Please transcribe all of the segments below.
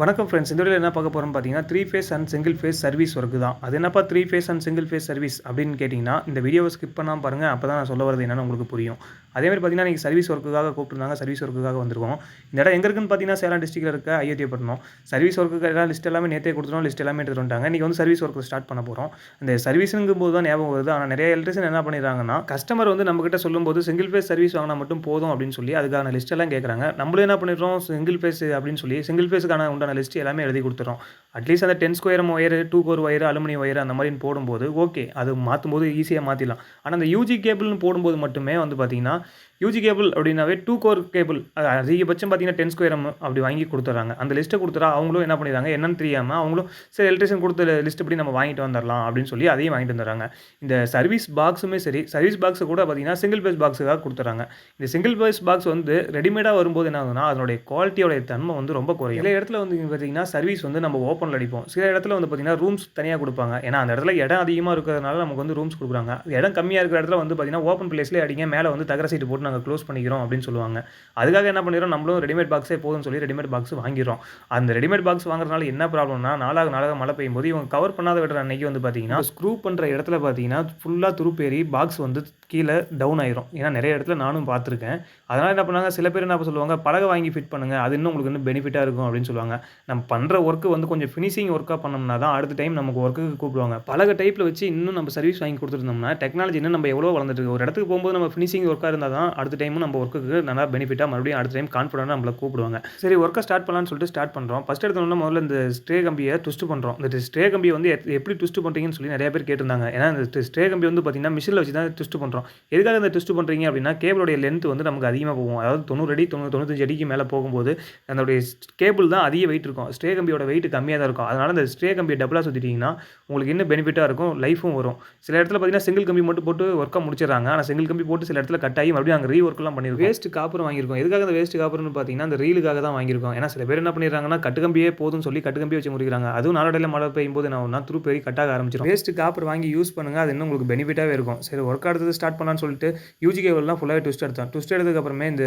வணக்கம் ஃப்ரெண்ட்ஸ் இந்த வீடியோவில் என்ன பார்க்க போகிறோம் பார்த்தீங்கன்னா three phase and single phase service work தான். அது என்னப்பா three phase and single phase service அப்படின்னு கேட்டிங்கன்னா இந்த வீடியோவை ஸ்கிப் பண்ணாமல் பாருங்கள் அப்போ தான் நான் சொல்ல வரது என்னென்னு உங்களுக்கு புரியும். அதே மாதிரி பார்த்தீங்கன்னா நீங்கள் சர்வீஸ் ஒர்க்குக்காக கூப்பிட்டுருந்தாங்க சர்வீஸ் ஒர்க்குக்காக வந்திருக்கோம். இந்த இடம் எங்கே இருக்குன்னு பார்த்தீங்கன்னா சேலம் டிஸ்ட்ரிக்ட்டில் இருக்க ஐயோத்தியப்பட்டினம் சர்வீஸ் ஒர்க்குக்கு எல்லாம் லிஸ்ட் எல்லாமே நேற்றே கொடுத்துருவோம் லிஸ்ட் எல்லாமே எடுத்துகிட்டு வந்துட்டாங்க. இன்றைக்கி வந்து சர்வீஸ் ஒர்க்கு ஸ்டார்ட் பண்ண போகிறோம் இந்த சர்வீஸுங்கும் போது தான் ஞாபகம் வருது. ஆனால் நிறைய எலக்ட்ரிஷன் என்ன பண்ணிடுறாங்கன்னா கஸ்டமர் வந்து நம்மக்கிட்ட சொல்லும்போது சிங்கிள் ஃபேஸ் சர்வீஸ் வாங்கினா மட்டும் போதும் அப்படின்னு சொல்லி அதுக்கான லிஸ்ட் எல்லாம் கேட்குறாங்க நம்மளும் என்ன பண்ணிடுறோம் சிங்கிள் ஃபேஸ் அப்படின்னு சொல்லி சிங்கிள் ஃபேஸுக்கான உண்டான லிஸ்ட் எல்லாமே எழுதி கொடுத்துறோம் அட்லீஸ்ட் அந்த ten square wire two core wire aluminium wire அந்த மாதிரி போடும்போது ஓகே அது மாற்றும் போது ஈஸியாக மாற்றிடலாம் ஆனால் அந்த யூஜி கேபிள்னு போடும்போது மட்டுமே வந்து பார்த்தீங்கன்னா யூஜி கேபிள் அப்படின்னாவே டூ கோர் கேபிள் அதிகபட்சம் பார்த்தீங்கன்னா டென் ஸ்கொயர் அப்படி வாங்கி கொடுத்துட்றாங்க அந்த லிஸ்ட்டை கொடுத்துட்டா அவங்களும் என்ன பண்ணிடுறாங்க? என்னன்னு தெரியாமல் அவங்களும் சரி எலக்ட்ரிஷன் கொடுத்த லிஸ்ட் இப்படி நம்ம வாங்கிட்டு வந்துடலாம் அப்படின்னு சொல்லி அதையும் வாங்கிட்டு வந்துடுறாங்க. இந்த சர்வீஸ் பாக்ஸுமே சரி சர்வீஸ் பாக்ஸை கூட பார்த்தீங்கன்னா சிங்கிள் பேஸ் பாக்ஸுக்காக கொடுத்துறாங்க. இந்த சிங்கிள் பேஸ் பாக்ஸ் வந்து ரெடிமேடாக வரும்போது என்ன ஆகுதுன்னா அதனுடைய குவாலிட்டியோட தன்மை வந்து ரொம்ப குறையும். சில இடத்துல வந்து பார்த்தீங்கன்னா சர்வீஸ் வந்து நம்ம ஓப்பனில் அடிப்போம். சில இடத்துல வந்து பார்த்தீங்கன்னா ரூம்ஸ் தனியாக கொடுப்பாங்க. ஏன்னா அந்த இடத்துல இடம் அதிகமாக இருக்கிறதுனால நமக்கு வந்து ரூம்ஸ் கொடுக்குறாங்க. இடம் கம்மியாக இருக்கிற இடத்துல வந்து பார்த்தீங்கன்னா ஓப்பன் பிளேஸ்லேயே அடிங்க மேலே வந்து தகர சீட்டு போட்டு நாங்கள் க்ளோஸ் பண்ணிக்கிறோம் அப்படின்னு சொல்லுவாங்க. அதுக்காக என்ன பண்ணிடுறோம் நம்மளும் ரெடிமேட் பாக்ஸே போதும்னு சொல்லி ரெடிமேட் பாக்ஸ் வாங்கிடுறோம் அந்த ரெடிமேட் பாக்ஸ் வாங்குறதுனால என்ன ப்ராப்ளம்னா நாளாக நாளாக மழை பெய்யும் போது இவங்க கவர் பண்ணாத விடுற அன்னைக்கு வந்து பார்த்தீங்கன்னா ஸ்க்ரூ பண்ணுற இடத்துல பார்த்தீங்கன்னா ஃபுல்லாக துருப்பேறி பாக்ஸ் வந்து கீழே டவுன் ஆயிரும். ஏன்னா நிறைய இடத்துல நானும் பார்த்துருக்கேன் அதனால் என்ன பண்ணாங்க சில பேர் என்ன சொல்லுவாங்க? பலகை வாங்கி ஃபிட் பண்ணுங்கள் அது இன்னும் உங்களுக்கு இன்னும் பெனிஃபிட்டாக இருக்கும் அப்படின்னு சொல்லுவாங்க. நம்ம பண்ணுற ஒர்க்கு வந்து கொஞ்சம் ஃபினிஷிங் ஒர்க்காக பண்ணோம்னா தான் அடுத்த டைம் நமக்கு ஒர்க்குக்கு கூப்பிடுவாங்க. பலகை டைப்பில் வச்சு இன்னும் நம்ம சர்வீஸ் வாங்கி கொடுத்துருந்தோம்னா டெக்னாலஜி இன்னும் நம்ம எவ்வளோ வளர்ந்துட்டு ஒரு இடத்துக்கு போகும்போது நம்ம ஃபினிஷிங் ஒர்க்காக இருந்தால் தான் அடுத்த டைமும் நம்ம ஒர்க்குக்கு நல்லா பெனிஃபிட்டாக மறுபடியும் அடுத்த டைம் கான்ஃபிடண்டாக நம்மளை கூப்பிடுவாங்க. சரி ஒர்க்கை ஸ்டார்ட் பண்ணலாம்னு சொல்லிட்டு ஸ்டார்ட் பண்ணுறோம் ஃபஸ்ட் எடுத்தோம்னா முதல்ல இந்த ஸ்ட்ரே கம்பியை ட்விஸ்ட் பண்ணுறோம் இந்த ஸ்ட்ரே கம்பியை வந்து எத்- எப்படி ட்விஸ்ட் பண்ணுறீங்கன்னு சொல்லி நிறைய பேர் கேட்டிருந்தாங்க. ஏன்னா இந்த ஸ்ட்ரே கம்பி வந்து பார்த்தீங்கன்னா மிஷினில் வச்சு தான் ட்விஸ்ட் பண்ணுறோம் எதுக்காக இந்த ட்விஸ்ட் பண்ணுறீங்க அப்படின்னா கேபிளுடைய லென்த் வந்து நமக்கு அதிகமாக போகும். அதாவது தொண்ணூறு அடி தொண்ணூறு தொண்ணூத்தஞ்சு அடிக்கு மேலே போகும்போது அதனுடைய கேபிள் தான் அதிக வெயிட் இருக்கும். ஸ்ட்ரே கம்பியோட வெயிட் கம்மியாக தான் இருக்கும். அதனால் இந்த ஸ்ட்ரே கம்பியை டபுளாக சுற்றிட்டிங்கன்னா உங்களுக்கு இன்னும் பெனிஃபிட்டாக இருக்கும். லைஃபும் வரும். சில இடத்துல பார்த்தீங்கன்னா சிங்கிள் கம்பி மட்டும் போட்டு ஒர்க்காக முடிச்சிடறாங்க. ஆனால் சிங்கிள் கம்பி போட்டு சில இடத்துல கட் ஆகி மறுபடியும் அங்கே ரீஒர்க்லாம் பண்ணியிருக்கோம். வேஸ்ட் காப்பர் வாங்கியிருக்கோம். எதுக்காக அந்த வேஸ்ட் காப்பர்னு பார்த்தீங்கன்னா அந்த ரீலுக்காக தான் வாங்கியிருக்கோம். ஏன்னா சில பேர் என்ன பண்ணிடுறாங்கன்னா கட்டுக்கம்பியே போதும் சொல்லி கட்டுக்கம்பியே வச்சு முடிக்கிறாங்க. அதுவும் நாளடையில் மழை பெய்யும் போது நான் ஆகும்னா திருப்பி கட்டாக ஆரம்பிச்சிடும் வேஸ்ட் காப்பர் வாங்கி யூஸ் பண்ணுங்கள் அது இன்னும் உங்களுக்கு பெனிஃபிட்டாகவே இருக்கும். சரி ஒர்க் அடுத்தது ஸ்டார்ட் பண்ணலான்னு சொல்லிட்டு யூஜி கேபிள்லாம் ஃபுல்லாகவே ட்விஸ்ட் எடுத்தோம். ட்விஸ்ட் எடுத்ததுக்கப்புறமே இந்த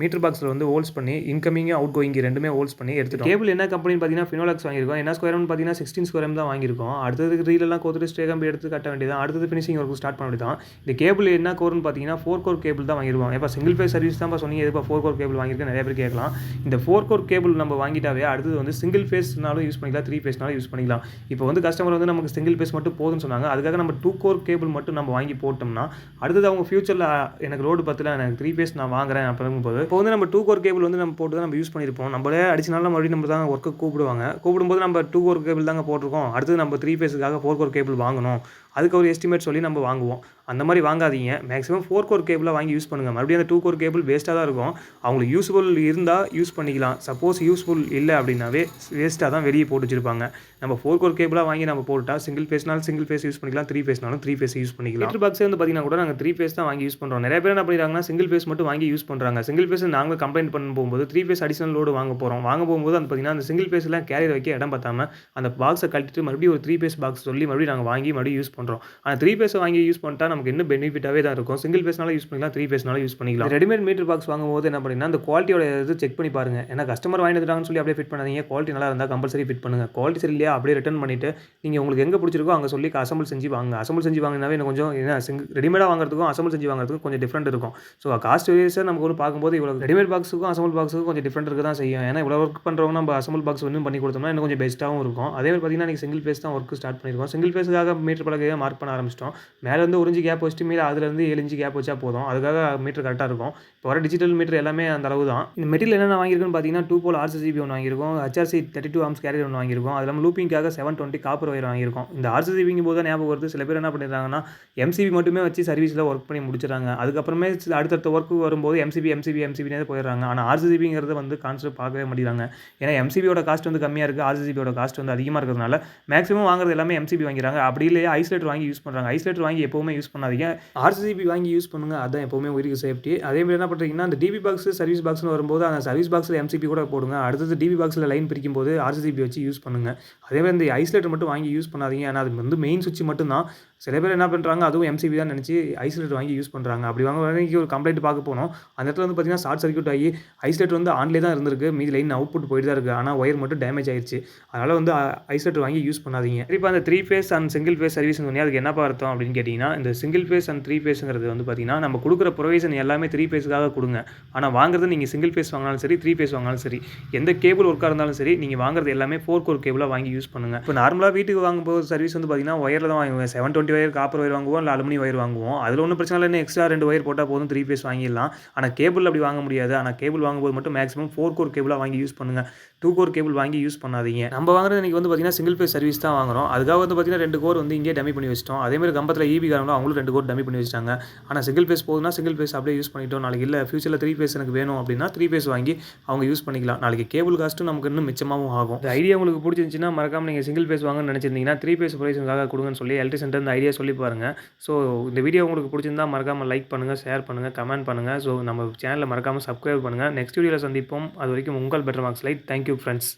மீட்டர் பாக்ஸில் வந்து ஹோல்ஸ் பண்ணி இன்கமிங்கும் அவுட் கோயிங் ரெண்டுமே ஹோல்ஸ் பண்ணி எடுத்துட்டோம். கேபிள் என்ன கம்பெனி பார்த்தீங்கன்னா ஃபினோலாக்ஸ் வாங்கியிருக்கோம். என்ன ஸ்கொயர் பார்த்தீங்கன்னா சிக்ஸ்டின் ஸ்கொயர் தான் வாங்கியிருக்கோம். அடுத்தது ரீலெல்லாம் கோத்துட்டு ஸ்டே கம்பி எடுத்து கட்ட வேண்டியதான் அடுத்தது ஃபினிஷிங் ஒர்க்கு ஸ்டார்ட் பண்ண வேண்டியதான் இந்த கேபிள் என்ன கோர்னு பார்த்தீங்கன்னா ஃபோர் கோர் கேபிள் தான் வாங்கிருவோம் இப்போ சிங்கிள் ஃபேஸ் சர்வீஸ் தான் சொன்னீங்க. எதுப்பா ஃபோர் கோர் கேபிள் வாங்கியிருக்கேன் நிறைய பேர் கேட்கலாம். இந்த ஃபோர் கோர் கேபிள் நம்ம வாங்கிட்டாவே அடுத்தது வந்து சிங்கிள் ஃபேஸ்னாலும் யூஸ் பண்ணிக்கலாம் த்ரீ ஃபேஸ்னாலும் யூஸ் பண்ணிக்கலாம். இப்போ வந்து கஸ்டமர் வந்து நமக்கு சிங்கிள் ஃபேஸ் மட்டும் போதும்னு சொன்னாங்க. அதுக்காக நம்ம டூ கோர் கேபிள் மட்டும் நம்ம வாங்கி போட்டோம்னா அடுத்தது அவங்க ஃபியூச்சரில் எனக்கு ரோடு பத்தில் எனக்கு த்ரீ ஃபேஸ் நான் வாங்குறேன் அப்படிங்கும் போது இப்போ வந்து நம்ம டூ கோர் கேபிள் வந்து நம்ம போட்டு தான் நம்ம யூஸ் பண்ணியிருப்போம் நம்மளே அடிச்சனால மறுபடியும் நம்ம தான் ஒர்க்கு கூப்பிடுவாங்க. கூப்பிடும்போது நம்ம டூ கோர் கேபிள் தாங்க போட்டிருக்கோம். அடுத்தது நம்ம த்ரீ ஃபேஸுக்காக ஃபோர் கோர் கேபிள் வாங்கணும். அதுக்கு ஒரு எஸ்டிமேட் சொல்லி நம்ம வாங்குவோம். அந்த மாதிரி வாங்காதீங்க. மேக்ஸிமம் ஃபோர் கோர் கேபிளாக வாங்கி யூஸ் பண்ணுங்கள் மறுபடியும் அந்த டூ கோர் கேபிள் வேஸ்ட்டாக தான் இருக்கும். அவங்களுக்கு யூஸ்ஃபுல் இருந்தால் யூஸ் பண்ணிக்கலாம். சப்போஸ் யூஸ்ஃபுல் இல்லை அப்படின்னாவே வேஸ்ட்டாக தான் வெளியே போட்டு வச்சிருப்பாங்க. நம்ம ஃபோர் கோர் கேபிளாக வாங்கி நம்ம போட்டால் சிங்கிள் ஃபேஸ்னாலும் சிங்கிள் ஃபேஸ் யூஸ் பண்ணிக்கலாம். த்ரீ ஃபேஸ்னாலும் த்ரீ ஃபேஸ் யூஸ் பண்ணிக்கலாம். லிட்டர் பாக்ஸே வந்து பார்த்தீங்கன்னா கூட நாங்கள் த்ரீ ஃபேஸ் தான் வாங்கி யூஸ் பண்ணுறோம் நிறைய பேர் என்ன பண்ணிடுறாங்கன்னா சிங்கிள் ஃபேஸ் மட்டும் வாங்கி யூஸ் பண்ணுறாங்க சிங்கிள் ஃபேஸ் நாங்கள் கம்ப்ளைண்ட் பண்ண போகும்போது த்ரீ ஃபேஸ் அடிஷனல் லோடு வாங்க போகிறோம் வாங்க போகும்போது அந்த பார்த்தீங்கன்னா அந்த சிங்கிள் ஃபேஸ்லாம் கேரியர் வைக்க இடம் பார்த்தாம அந்த பாக்ஸை கட்டிட்டு மறுபடியும் ஒரு த்ரீ ஃபேஸ் பாக்ஸ் சொல்லி மறுபடியும் நாங்கள் வாங்கி மறுபடியும் யூஸ் பண்ணுறோம் ஆனால் த்ரீ ஃபேஸ் வாங்கி யூஸ் பண்ணிட்டா நமக்கு இன்னும் பெனிஃபிட்டாகவே தான் இருக்கும். சிங்கிள் ஃபேஸ்னால யூஸ் பண்ணிக்கலாம் த்ரீ ஃபேஸ்னால யூஸ் பண்ணிக்கலாம். ரெடிமேட் மீட்டர் பாக்ஸ் வாங்கும்போது என்ன பண்ணிங்கன்னா அந்த குவாலிட்டியோட இது செக் பண்ணி பாருங்க. ஏன்னா கஸ்டமர் வாங்கிட்டு சொல்லி அப்படியே ஃபிட் பண்ணாதீங்க. குவாலிட்டி நல்லா இருந்தால் கம்பல்சரி ஃபிட் பண்ணுங்க. குவாலிட்டி சரியில்லையா அப்படியே ரிட்டர்ன் பண்ணிட்டு நீங்கள் உங்களுக்கு எங்கே பிடிச்சிருக்கோ அங்கே சொல்லி அசம்பிள் செஞ்சு வாங்க அசம்பிள் செஞ்சு வாங்கினாவே இன்னும் கொஞ்சம் என்ன சிங் ரெடிமேடாக வாங்குறதுக்கும் அசம்பிள் செஞ்சு வாங்குறதுக்கும் கொஞ்சம் டிஃப்ரெண்ட் இருக்கும். ஸோ காஸ்ட் வேரியஸாக நமக்கு ஒரு பார்க்கும்போது இவ்வளோ ரெடிமேட் பாக்ஸுக்கும் அசம்பிள் பாக்ஸுக்கும் கொஞ்சம் டிஃப்ரெண்ட் இருக்க தான் செய்யும். ஏன்னா இவ்வளோ ஒர்க் பண்ணுறவங்க நம்ம அசம்பிள் பாக்ஸ் வந்து பண்ணி கொடுத்தோம்னா இன்னும் கொஞ்சம் பெஸ்ட்டாகவும் இருக்கும். அதே மாதிரி பார்த்தீங்கன்னா நீங்கள் சிங்கிள் ஃபேஸ் தான் ஒர்க் ஸ்டார்ட் பண்ணியிருக்கோம் சிங்கிள் பேஸுக்காக மீட்டர் பலகையாக மார்க் பண்ண ஆரம்பிச்சிட்டோம். மேலே வந்து ஒரு இன்ச்சு கேப் வச்சுட்டு மேலே அதுலேருந்து ஏழு இன்ச்சு கேப் வச்சா போதும். அதுக்காக மீட்டர் கரெக்டாக இருக்கும். இப்போ வர டிஜிட்டல் மீட்டர் எல்லாமே அந்த அளவு தான். இந்த மெட்டீரியல் என்னென்ன வாங்கியிருக்குன்னு பார்த்தீங்கன்னா டூ போல் ஆர்சிசிபி ஒன்று வாங்கியிருக்கோம். HRC thirty two amps carrier ஒன்று வாங்கியிருக்கோம். அது இல்லாமல் லூப்பிங்காக செவன் டுவெண்ட்டி காப்பர் ஒயர் வாங்கியிருக்கோம். இந்த ஆர்சிசிபிங்கும் போது தான் ஞாபகம் வருது. சில பேர் என்ன பண்ணிடுறாங்கன்னா எம்சிபி மட்டுமே வச்சு சர்வீஸில் ஒர்க் பண்ணி முடிச்சிடறாங்க. அதுக்கப்புறமே அடுத்தடுத்த ஒர்க்கு வரும்போது எம்சிபி எம்சிபி எம்சிபினே போயிடுறாங்க. ஆனால் ஆர்சிசிபிங்கிறது வந்து கான்செப்ட் பார்க்கவே மாட்டேங்கிறாங்க. ஏன்னா எம்சிபியோட காஸ்ட் வந்து கம்மியாக இருக்குது ஆர்சிசிபியோட காஸ்ட் வந்து அதிகமாக இருக்கிறதுனால மேக்ஸிமம் வாங்குறது எல்லாமே எம்சிபி வாங்கிறாங்க அப்படி இல்லையா ஐசோலேட்டர் வாங்கி யூஸ் பண்ணுறாங்க ஐசோலேட்டர் வாங்கி எப்போவுமே யூஸ் பண்ணாதீங்க. ஆர்சிசிபி வாங்கி யூஸ் பண்ணுங்க. அதான் எப்போவுமே உயிருக்கு சேஃப்டி அதே மாதிரி என்ன பண்ணுறீங்கன்னா அந்த டிபி பாக்ஸ் சர்வீஸ் பாக்ஸ்னு வரும்போது அந்த சர்வீஸ் பாக்ஸில் எம்சிபி கூட போடுங்க. அடுத்தது டிபி பாக்ஸில் லைன் பிரிக்கும் போது ஆர்சிசிபி வச்சு யூஸ் பண்ணுங்க. அதே மாதிரி இந்த ஐசோலேட்டர் மட்டும் வாங்கி யூஸ் பண்ணாதீங்க. ஏன்னா அது வந்து மெயின் சுவிட்ச் மட்டும்தான். சில பேர் என்ன பண்ணுறாங்க அதுவும் எம்சிபி தான் நினச்சி ஐசோலேட்டர் வாங்கி யூஸ் பண்ணுறாங்க அப்படி வாங்க வரைக்கும் ஒரு கம்ப்ளைண்ட் பார்க்க போனோம். அந்த இடத்துல வந்து பார்த்தீங்கன்னா ஷார்ட் சர்க்யூட் ஆகி ஐசோலேட்டர் வந்து ஆன்லேயே தான் இருந்திருக்கு. மீதி லைன் அவுட்புட் போயிட்டு தான் இருக்குது ஆனால் ஒயர் மட்டும் டேமேஜ் ஆயிடுச்சு அதனால் வந்து ஐசோலேட்டர் வாங்கி யூஸ் பண்ணாதீங்க. இப்போ அந்த three phase and single phase service சொன்னீங்க. அதுக்கு என்னப்பா அர்த்தம் அப்படின்னு கேட்டிங்கன்னா இந்த சிங்கிள் ஃபேஸ் அண்ட் த்ரீ ஃபேஸுங்கிறது வந்து பார்த்தீங்கன்னா நம்ம கொடுக்குற ப்ரொவிஷன் எல்லாமே த்ரீ ஃபேஸுக்காக கொடுங்க. ஆனால் வாங்குறது நீங்கள் சிங்கிள் ஃபேஸ் வாங்கினாலும் சரி த்ரீ ஃபேஸ் வாங்கினாலும் சரி எந்த கேபிள் ஒர்க்காக இருந்தாலும் சரி நீங்கள் வாங்குறது எல்லாமே ஃபோர் கோர் கேபிளாக வாங்கி யூஸ் பண்ணுங்கள் இப்போ நார்மலாக வீட்டுக்கு வாங்கும்போது சர்வீஸ் வந்து பார்த்தீங்கன்னா ஒயரில் தான் வாங்குவேன். Seven twenty wire copper wire வாங்குவோம் இல்லை அலுமினி ஒயர் வாங்குவோம். அதில் ஒன்றும் பிரச்சனை இல்லை எக்ஸ்ட்ரா ரெண்டு ஒயர் போட்டால் போதும் த்ரீ ஃபேஸ் வாங்கிடலாம். ஆனால் கேபிள் அப்படி வாங்க முடியாது. ஆனால் கேபிள் வாங்கும்போது மட்டும் மேக்ஸிமம் ஃபோர் கோர் கேபிளாக வாங்கி யூஸ் பண்ணுங்கள் டூ கோர் கேபிள் வாங்கி யூஸ் பண்ணாதீங்க. நம்ம வாங்குறது இன்றைக்கி வந்து பார்த்தீங்கன்னா சிங்கிள் பேஸ் சர்வீஸ் தான் வாங்குறோம். அதுக்காக வந்து பார்த்தீங்கன்னா ரெண்டு கோர் வந்து இங்கே டம்மி பண்ணி வச்சிட்டோம். அதேமாதிரி கம்பத்தில் ஈபி காரங்களும் அவங்களும் ரெண்டு கோர் டம்மி பண்ணி வச்சிட்டாங்க. ஆனால் சிங்கிள் பேஸ் போதுன்னா சிங்கிள் பேஸ் அப்படியே யூஸ் பண்ணிட்டோம். நாளைக்கு இல்லை ஃபியூச்சரில் த்ரீ பேஸ் எனக்கு வேணும் அப்படின்னா த்ரீ பேஸ் வாங்கி அவங்க யூஸ் பண்ணிக்கலாம். நாளைக்கு கேபிள் காஸ்ட்டும் நமக்கு இன்னும் மிச்சமாகவும் ஆகும். இந்த ஐடியா உங்களுக்கு பிடிச்சிருந்துச்சுன்னா மறக்காம நீங்கள் சிங்கிள் பேஸ் வாங்கன்னு நினச்சிருந்தீங்கன்னா த்ரீ ஃபேஸ் ப்ரைஸுக்காக கொடுங்கன்னு சொல்லி எலக்ட்ரிக் சென்டர் ஐடியா சொல்லி பாருங்கள் ஸோ இந்த வீடியோ உங்களுக்கு பிடிச்சிருந்தா மறக்காமல் லைக் பண்ணுங்கள் ஷேர் பண்ணுங்கள் கமெண்ட் பண்ணுங்கள் ஸோ நம்ம சேனலில் மறக்காமல் சப்ஸ்கிரைப் பண்ணுங்கள் நெக்ஸ்ட் வீடியோவில் சந்திப்போம். அது வரைக்கும் உங்கள் better marks light thank you friends